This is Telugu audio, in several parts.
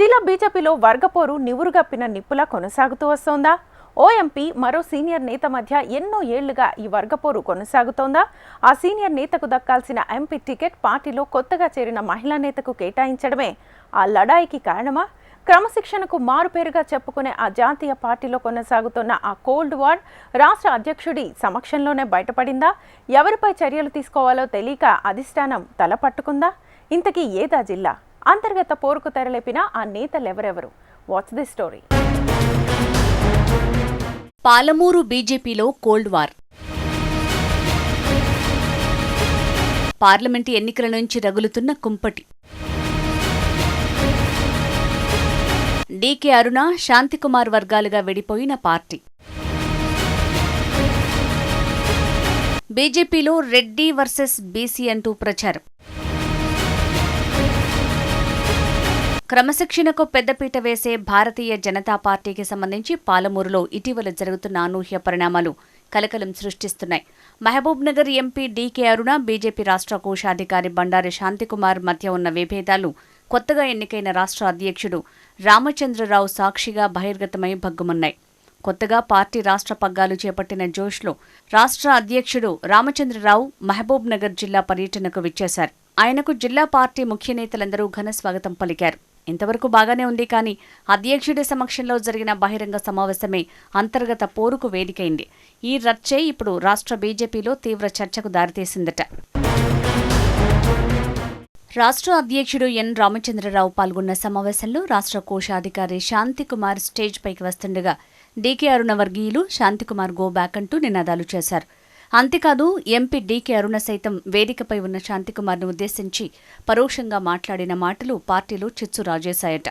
జిల్లా బీజేపీలో వర్గపోరు నివురుగప్పిన నిప్పులా కొనసాగుతూ వస్తోందా? ఓ ఎంపీ మరో సీనియర్ నేత మధ్య ఎన్నో ఏళ్ళుగా ఈ వర్గపోరు కొనసాగుతోందా? ఆ సీనియర్ నేతకు దక్కాల్సిన ఎంపీ టికెట్ పార్టీలో కొత్తగా చేరిన మహిళా నేతకు కేటాయించడమే ఆ లడాయికి కారణమా? క్రమశిక్షణకు మారుపేరుగా చెప్పుకునే ఆ జాతీయ పార్టీలో కొనసాగుతున్న ఆ కోల్డ్ వార్ రాష్ట్ర అధ్యక్షుడి సమక్షంలోనే బయటపడిందా? ఎవరిపై చర్యలు తీసుకోవాలో తెలియక అధిష్టానం తల పట్టుకుందా ఇంతకీ ఏదా జిల్లా? అంతర్గత పోరుకు తెరలేపిన ఆ నేతలెవరెవరు? వాట్స్ ది స్టోరీ పాలమూరు బీజేపీలో కోల్డ్ వార్. పార్లమెంటు ఎన్నికల నుంచి రగులుతున్న కుంపటి. డీకే అరుణ శాంతికుమార్ వర్గాలుగా విడిపోయిన పార్టీ. బీజేపీలో రెడ్డి వర్సెస్ బీసీ అంటూ ప్రచారం. క్రమశిక్షణకు పెద్దపీట వేసే భారతీయ జనతా పార్టీకి సంబంధించి పాలమూరులో ఇటీవల జరుగుతున్న అనూహ్య పరిణామాలు కలకలం సృష్టిస్తున్నాయి. Mahabubnagar MP DK Aruna BJP రాష్ట్ర కోశాధికారి బండారి శాంతికుమార్ మధ్య ఉన్న విభేదాలు కొత్తగా ఎన్నికైన రాష్ట్ర అధ్యక్షుడు రామచంద్రరావు సాక్షిగా బహిర్గతమై భగ్గుమన్నాయి. కొత్తగా పార్టీ రాష్ట్ర పగ్గాలు చేపట్టిన జోష్లో రాష్ట్ర అధ్యక్షుడు రామచంద్రరావు మహబూబ్ నగర్ జిల్లా పర్యటనకు విచ్చేశారు. ఆయనకు జిల్లా పార్టీ ముఖ్య నేతలందరూ ఘన స్వాగతం పలికారు. ఇంతవరకు బాగానే ఉంది కానీ అధ్యక్షుడి సమక్షంలో జరిగిన బహిరంగ సమావేశమే అంతర్గత పోరుకు వేదికైంది. ఈ రచ్చే ఇప్పుడు రాష్ట్ర బీజేపీలో తీవ్ర చర్చకు దారితీసిందట. రాష్ట్ర అధ్యక్షుడు ఎన్ రామచంద్రరావు పాల్గొన్న సమావేశంలో రాష్ట్ర కోశాధికారి శాంతికుమార్ స్టేజ్ పైకి వస్తుండగా డీకే అరుణ వర్గీయులు శాంతికుమార్ గో బ్యాక్ అంటూ నినాదాలు చేశారు. అంతేకాదు ఎంపీ డీకే అరుణ సైతం వేదికపై ఉన్న శాంతికుమార్ను ఉద్దేశించి పరోక్షంగా మాట్లాడిన మాటలు పార్టీలో చిచ్చు రాజేశాయట.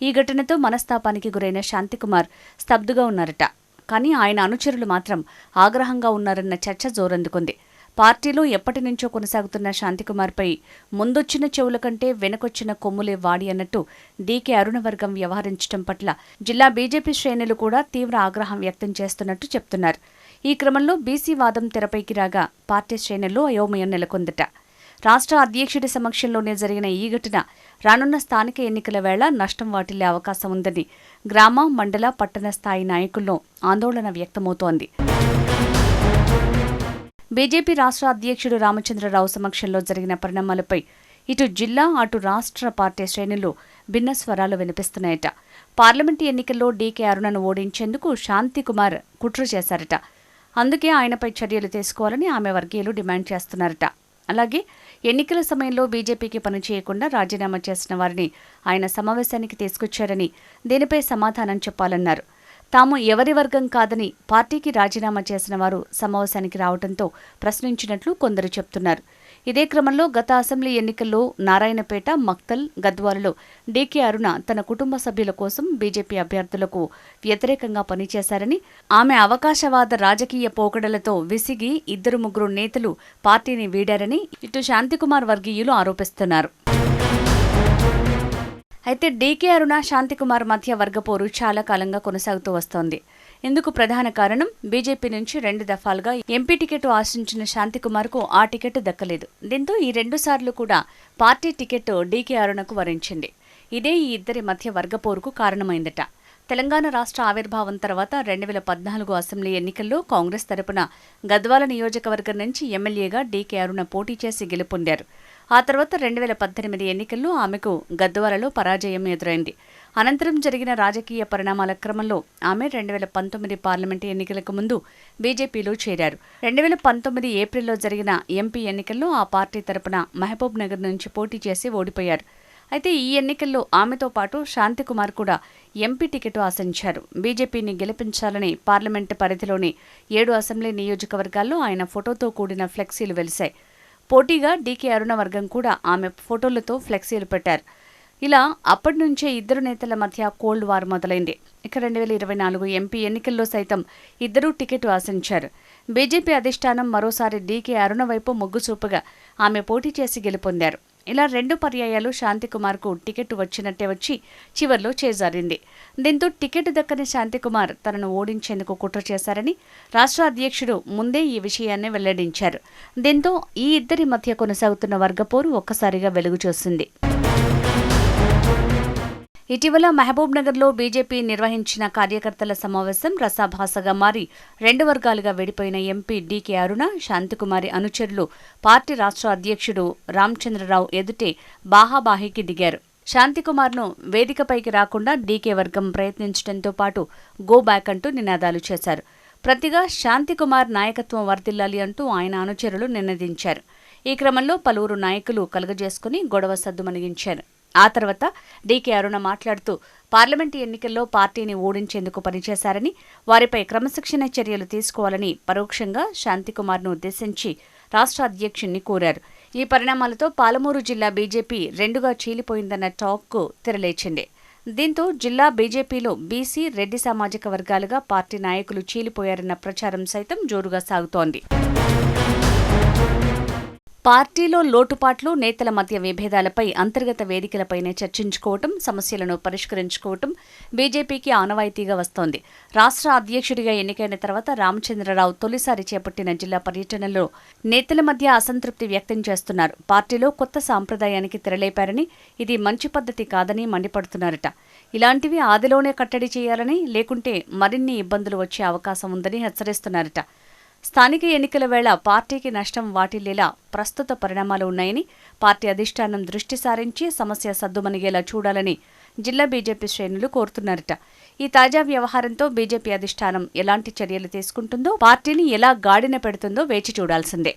ఈ ఘటనతో మనస్తాపానికి గురైన శాంతికుమార్ స్తబ్దుగా ఉన్నారట. కానీ ఆయన అనుచరులు మాత్రం ఆగ్రహంగా ఉన్నారన్న చర్చ జోరందుకుంది. పార్టీలో ఎప్పటి నుంచో కొనసాగుతున్న శాంతికుమార్పై ముందొచ్చిన చెవుల కంటే వెనకొచ్చిన కొమ్ములే వాడి అన్నట్టు డీకే అరుణ వర్గం వ్యవహరించడం పట్ల జిల్లా బీజేపీ శ్రేణులు కూడా తీవ్ర ఆగ్రహం వ్యక్తం చేస్తున్నట్టు చెప్తున్నారు. ఈ క్రమంలో బీసీ వాదం తెరపైకి రాగా పార్టీ శ్రేణుల్లో అయోమయం నెలకొందట. రాష్ట్ర అధ్యక్షుడి సమక్షంలోనే జరిగిన ఈ ఘటన రానున్న స్థానిక ఎన్నికల వేళ నష్టం వాటిల్లే అవకాశం ఉందని గ్రామ మండల పట్టణ స్థాయి నాయకుల్లో ఆందోళన వ్యక్తమవుతోంది. బీజేపీ రాష్ట్ర అధ్యక్షుడు రామచంద్రరావు సమక్షంలో జరిగిన పరిణామాలపై ఇటు జిల్లా అటు రాష్ట్ర పార్టీ శ్రేణులు భిన్న స్వరాలు వినిపిస్తున్నాయట. పార్లమెంటు ఎన్నికల్లో డీకే అరుణను ఓడించేందుకు శాంతికుమార్ కుట్ర చేశారట. అందుకే ఆయనపై చర్యలు తీసుకోవాలని ఆమె వర్గీయులు డిమాండ్ చేస్తున్నారట. అలాగే ఎన్నికల సమయంలో బీజేపీకి పనిచేయకుండా రాజీనామా చేసిన వారిని ఆయన సమావేశానికి తీసుకొచ్చారని దీనిపై సమాధానం చెప్పాలన్నారు. తాము ఎవరి వర్గం కాదని పార్టీకి రాజీనామా చేసిన వారు సమావేశానికి రావడంతో ప్రశ్నించినట్లు కొందరు చెప్తున్నారు. ఇదే క్రమంలో గత అసెంబ్లీ ఎన్నికల్లో నారాయణపేట మక్తల్ గద్వాలలో డీకే అరుణ తన కుటుంబ సభ్యుల కోసం బీజేపీ అభ్యర్థులకు వ్యతిరేకంగా పనిచేశారని ఆమె అవకాశవాద రాజకీయ పోకడలతో విసిగి ఇద్దరు ముగ్గురు నేతలు పార్టీని వీడారని ఇటు శాంతికుమార్ వర్గీయులు ఆరోపిస్తున్నారు. అయితే డీకే అరుణ శాంతికుమార్ మధ్య వర్గపోరు చాలా కాలంగా కొనసాగుతూ వస్తోంది. ఇందుకు ప్రధాన కారణం బీజేపీ నుంచి రెండు దఫాలుగా ఎంపీ టికెట్ ఆశించిన శాంతికుమార్కు ఆ టికెట్ దక్కలేదు. దీంతో ఈ రెండు సార్లు కూడా పార్టీ టికెట్ డీకే అరుణకు వరించింది. ఇదే ఈ ఇద్దరి మధ్య వర్గపోరుకు కారణమైందట. తెలంగాణ రాష్ట్ర ఆవిర్భావం తర్వాత రెండు వేల పద్నాలుగు అసెంబ్లీ ఎన్నికల్లో కాంగ్రెస్ తరపున గద్వాల నియోజకవర్గం నుంచి ఎమ్మెల్యేగా డీకే అరుణ పోటీ చేసి గెలుపొందారు. ఆ తర్వాత రెండు వేల పద్దెనిమిది ఎన్నికల్లో ఆమెకు గద్వాలలో పరాజయం ఎదురైంది. అనంతరం జరిగిన రాజకీయ పరిణామాల క్రమంలో ఆమె రెండు వేల పంతొమ్మిది పార్లమెంటు ఎన్నికలకు ముందు బీజేపీలో చేరారు. రెండు వేల పంతొమ్మిది ఏప్రిల్లో జరిగిన ఎంపీ ఎన్నికల్లో ఆ పార్టీ తరపున మహబూబ్ నగర్ నుంచి పోటీ చేసి ఓడిపోయారు. అయితే ఈ ఎన్నికల్లో ఆమెతో పాటు శాంతికుమార్ కూడా ఎంపీ టికెట్ ఆశించారు. బీజేపీని గెలిపించాలని పార్లమెంటు పరిధిలోని ఏడు అసెంబ్లీ నియోజకవర్గాల్లో ఆయన ఫోటోతో కూడిన ఫ్లెక్సీలు వెలిశాయి. పోటీగా డీకే అరుణ వర్గం కూడా ఆమె ఫోటోలతో ఫ్లెక్సీలు పెట్టారు. ఇలా అప్పటి నుంచే ఇద్దరు నేతల మధ్య కోల్డ్ వార్ మొదలైంది. ఇక రెండు వేల ఇరవై నాలుగు ఎంపీ ఎన్నికల్లో సైతం ఇద్దరూ టికెట్ ఆశించారు. బీజేపీ అధిష్టానం మరోసారి డీకే అరుణ వైపు మొగ్గు చూపగా ఆమె పోటీ చేసి గెలుపొందారు. ఇలా రెండు పర్యాయాలు శాంతికుమార్కు టికెట్ వచ్చినట్టే వచ్చి చివర్లో చేజారింది. దీంతో టికెట్ దక్కని శాంతికుమార్ తనను ఓడించేందుకు కుట్ర చేశారని రాష్ట్ర అధ్యక్షుడు ముందే ఈ విషయాన్ని వెల్లడించారు. దీంతో ఈ ఇద్దరి మధ్య కొనసాగుతున్న వర్గపోరు ఒక్కసారిగా వెలుగు చూసింది. ఇటీవల మహబూబ్నగర్లో బీజేపీ నిర్వహించిన కార్యకర్తల సమావేశం రసాభాసగా మారి రెండు వర్గాలుగా విడిపోయిన ఎంపీ డీకే అరుణ శాంతికుమారి అనుచరులు పార్టీ రాష్ట్ర అధ్యక్షుడు రామచంద్రరావు ఎదుటే బాహాబాహీకి దిగారు. శాంతికుమార్ను వేదికపైకి రాకుండా డీకే వర్గం ప్రయత్నించడంతో పాటు గో బ్యాక్ అంటూ నినాదాలు చేశారు. ప్రతిగా శాంతికుమార్ నాయకత్వం వర్ధిల్లాలి అంటూ ఆయన అనుచరులు నినదించారు. ఈ క్రమంలో పలువురు నాయకులు కలుగజేసుకుని గొడవ సద్దుమణిగించారు. ఆ తర్వాత డీకే అరుణ మాట్లాడుతూ పార్లమెంటు ఎన్నికల్లో పార్టీని ఓడించేందుకు పనిచేశారని వారిపై క్రమశిక్షణ చర్యలు తీసుకోవాలని పరోక్షంగా శాంతికుమార్ను ఉద్దేశించి రాష్ట్ర అధ్యక్షుణ్ణి కోరారు. ఈ పరిణామాలతో పాలమూరు జిల్లా బీజేపీ రెండుగా చీలిపోయిందన్న టాక్కు తెరలేచింది. దీంతో జిల్లా బీజేపీలో బీసీ రెడ్డి సామాజిక వర్గాలుగా పార్టీ నాయకులు చీలిపోయారన్న ప్రచారం సైతం జోరుగా సాగుతోంది. పార్టీలో లోటుపాట్లు నేతల మధ్య విభేదాలపై అంతర్గత వేదికలపైనే చర్చించుకోవటం సమస్యలను పరిష్కరించుకోవటం బీజేపీకి ఆనవాయితీగా వస్తోంది. రాష్ట్ర అధ్యక్షుడిగా ఎన్నికైన తర్వాత రామచంద్రరావు తొలిసారి చేపట్టిన జిల్లా పర్యటనలో నేతల మధ్య అసంతృప్తి వ్యక్తం చేస్తున్నారు. పార్టీలో కొత్త సాంప్రదాయానికి తెరలేపారని ఇది మంచి పద్ధతి కాదని మండిపడుతున్నారట. ఇలాంటివి ఆదిలోనే కట్టడి చేయాలని లేకుంటే మరిన్ని ఇబ్బందులు వచ్చే అవకాశం ఉందని హెచ్చరిస్తున్నారట. స్థానిక ఎన్నికల వేళ పార్టీకి నష్టం వాటిల్లేలా ప్రస్తుత పరిణామాలు ఉన్నాయని పార్టీ అధిష్టానం దృష్టి సారించి సమస్య సద్దుమణిగేలా చూడాలని జిల్లా బీజేపీ శ్రేణులు కోరుతున్నారట. ఈ తాజా వ్యవహారంతో బీజేపీ అధిష్టానం ఎలాంటి చర్యలు తీసుకుంటుందో పార్టీని ఎలా గాడిన పెడుతుందో వేచి చూడాల్సిందే.